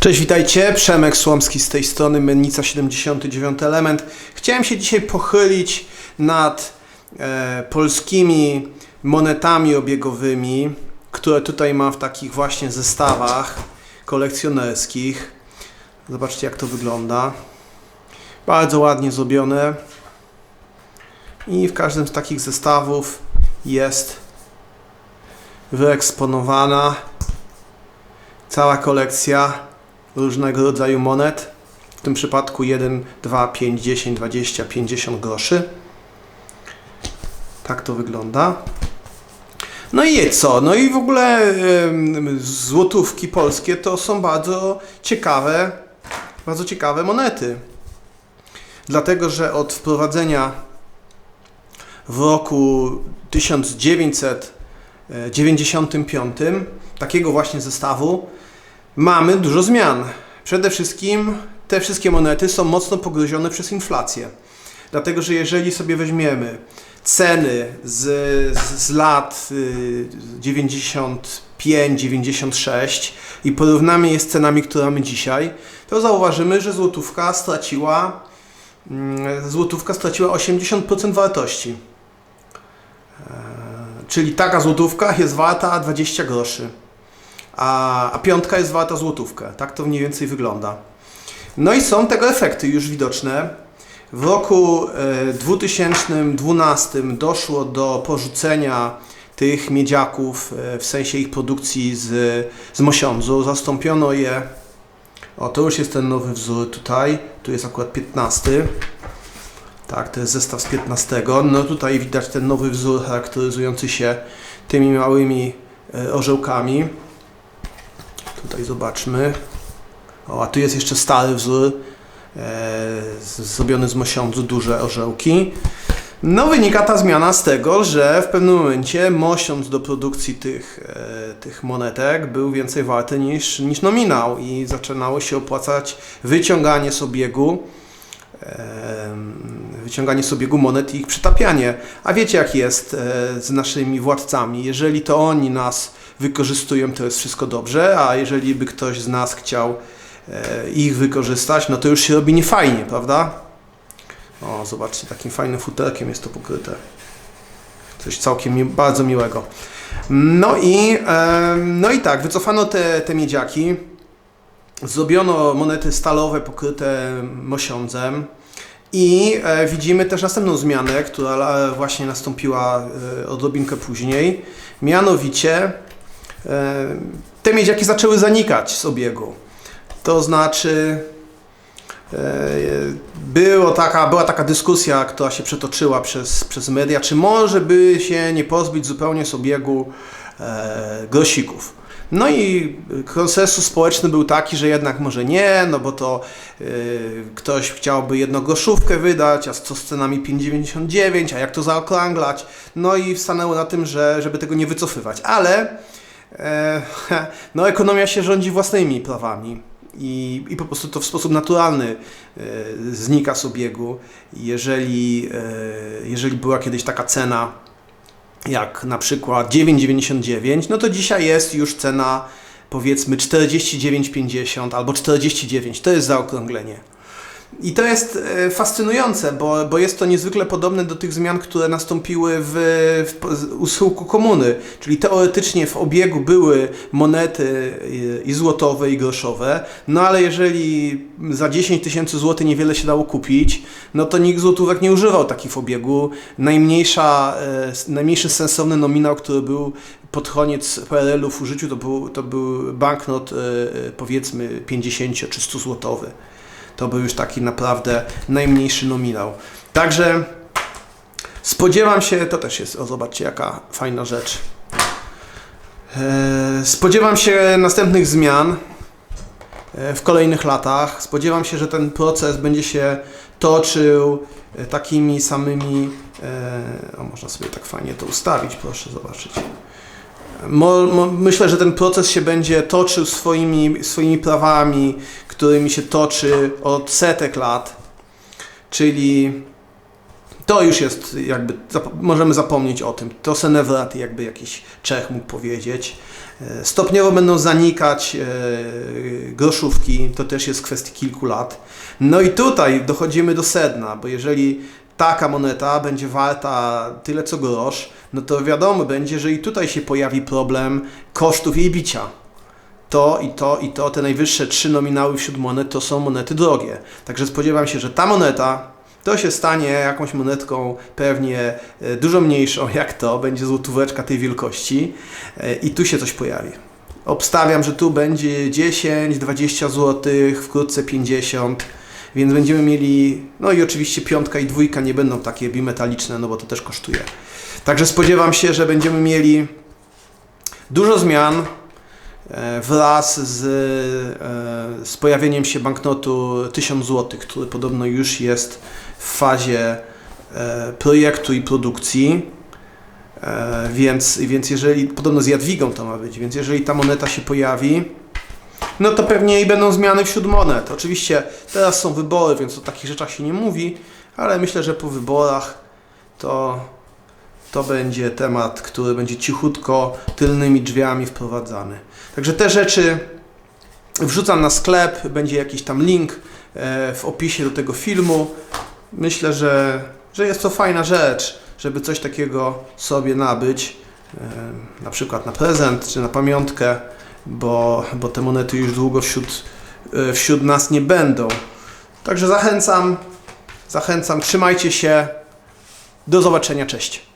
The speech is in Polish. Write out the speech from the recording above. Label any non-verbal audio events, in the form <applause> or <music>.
Cześć, witajcie. Przemek Słomski z tej strony, Mennica 79 Element. Chciałem się dzisiaj pochylić nad e, polskimi monetami obiegowymi, które tutaj mam w takich właśnie zestawach kolekcjonerskich. Zobaczcie jak to wygląda. Bardzo ładnie zrobione. I w każdym z takich zestawów jest wyeksponowana cała kolekcja różnego rodzaju monet. W tym przypadku 1, 2, 5, 10, 20, 50 groszy. Tak to wygląda. No i co? No i w ogóle złotówki polskie to są bardzo ciekawe, bardzo ciekawe monety. Dlatego, że od wprowadzenia w roku 1995 takiego właśnie zestawu mamy dużo zmian. Przede wszystkim te wszystkie monety są mocno pogryzione przez inflację. Dlatego, że jeżeli sobie weźmiemy ceny z, z, z lat y, 95-96 i porównamy je z cenami, które mamy dzisiaj, to zauważymy, że złotówka straciła mm, złotówka straciła 80% wartości. E, Czyli taka złotówka jest warta 20 groszy, a, a piątka jest warta złotówkę. Tak to mniej więcej wygląda. No i są tego efekty już widoczne. W roku e, 2012 doszło do porzucenia tych miedziaków e, w sensie ich produkcji z, z mosiądzu. Zastąpiono je. O, to już jest ten nowy wzór tutaj. Tu jest akurat 15. Tak, to jest zestaw z 15. No tutaj widać ten nowy wzór charakteryzujący się tymi małymi e, orzełkami. Tutaj zobaczmy. O, a tu jest jeszcze stary wzór e, zrobiony z mosiądzu, duże orzełki. No wynika ta zmiana z tego, że w pewnym momencie mosiądz do produkcji tych, e, tych monetek był więcej warty niż, niż nominał i zaczynało się opłacać wyciąganie z obiegu wyciąganie z obiegu monet i ich przytapianie. A wiecie jak jest e, z naszymi władcami. Jeżeli to oni nas wykorzystują, to jest wszystko dobrze, a jeżeli by ktoś z nas chciał e, ich wykorzystać, no to już się robi niefajnie, prawda? O, zobaczcie, takim fajnym futerkiem jest to pokryte. Coś całkiem mi, bardzo miłego. No i, no i tak, wycofano te, te miedziaki. Zrobiono monety stalowe pokryte mosiądzem. I e, widzimy też następną zmianę, która e, właśnie nastąpiła odrobinkę później. Mianowicie te miedziaki zaczęły zanikać z obiegu. To znaczy e, było taka, była taka dyskusja, która się przetoczyła przez, przez media, czy może by się nie pozbyć zupełnie z obiegu e, grosików. No i konsensus społeczny był taki, że jednak może nie, no bo to y, ktoś chciałby jednogroszówkę wydać, a co z cenami 5,99, a jak to zaokrąglać? No i stanęło na tym, że żeby tego nie wycofywać. Ale e, <laughs> no ekonomia się rządzi własnymi prawami. I, I po prostu to w sposób naturalny e, znika z obiegu. Jeżeli, e, jeżeli była kiedyś taka cena, jak na przykład 9,99, no to dzisiaj jest już cena powiedzmy 49,50 albo 49. To jest zaokrąglenie. I to jest e, fascynujące, bo, bo jest to niezwykle podobne do tych zmian, które nastąpiły w, w, u schyłku komuny. Czyli teoretycznie w obiegu były monety i, i złotowe, i groszowe, no ale jeżeli za 10 tysięcy złotych niewiele się dało kupić, no to nikt złotówek nie używał takich w obiegu. Najmniejsza, e, najmniejszy sensowny nominał, który był pod koniec PRL-u w użyciu, to był, to był banknot e, e, powiedzmy 50 czy 100 złotowy to był już taki naprawdę najmniejszy nominał. Także spodziewam się, to też jest, o zobaczcie jaka fajna rzecz. E, Spodziewam się następnych zmian e, w kolejnych latach. Spodziewam się, że ten proces będzie się toczył e, takimi samymi. O, można sobie tak fajnie to ustawić, proszę zobaczyć. Myślę, że ten proces się będzie toczył swoimi, swoimi prawami, którymi się toczy od setek lat, czyli To już jest jakby, możemy zapomnieć o tym. To Senewrat jakby jakiś Czech mógł powiedzieć. E, Stopniowo będą zanikać e, groszówki, to też jest kwestia kilku lat. No i tutaj dochodzimy do sedna, bo jeżeli taka moneta będzie warta tyle co grosz, no to wiadomo będzie, że i tutaj się pojawi problem kosztów jej bicia. To i to i to, te najwyższe trzy nominały wśród monet to są monety drogie. Także spodziewam się, że ta moneta to się stanie jakąś monetką pewnie e, dużo mniejszą <laughs> jak to, będzie złotóweczka tej wielkości e, i tu się coś pojawi. Obstawiam, że tu będzie 10, 20 zł, wkrótce 50, więc będziemy mieli, no i oczywiście piątka i dwójka nie będą takie bimetaliczne, no bo to też kosztuje. Także spodziewam się, że będziemy mieli dużo zmian e, wraz z, e, z pojawieniem się banknotu 1000 zł, który podobno już jest w fazie e, projektu i produkcji. Więc, więc jeżeli, podobno z Jadwigą to ma być, więc jeżeli ta moneta się pojawi, no to pewnie i będą zmiany wśród monet. Oczywiście teraz są wybory, więc o takich rzeczach się nie mówi, ale myślę, że po wyborach to, to będzie temat, który będzie cichutko tylnymi drzwiami wprowadzany. Także te rzeczy wrzucam na sklep, będzie jakiś tam link e, w opisie do tego filmu. Myślę, że, że jest to fajna rzecz, żeby coś takiego sobie nabyć, e, na przykład na prezent czy na pamiątkę, bo, bo te monety już długo wśród, e, wśród nas nie będą. Także zachęcam, zachęcam, trzymajcie się. Do zobaczenia, cześć.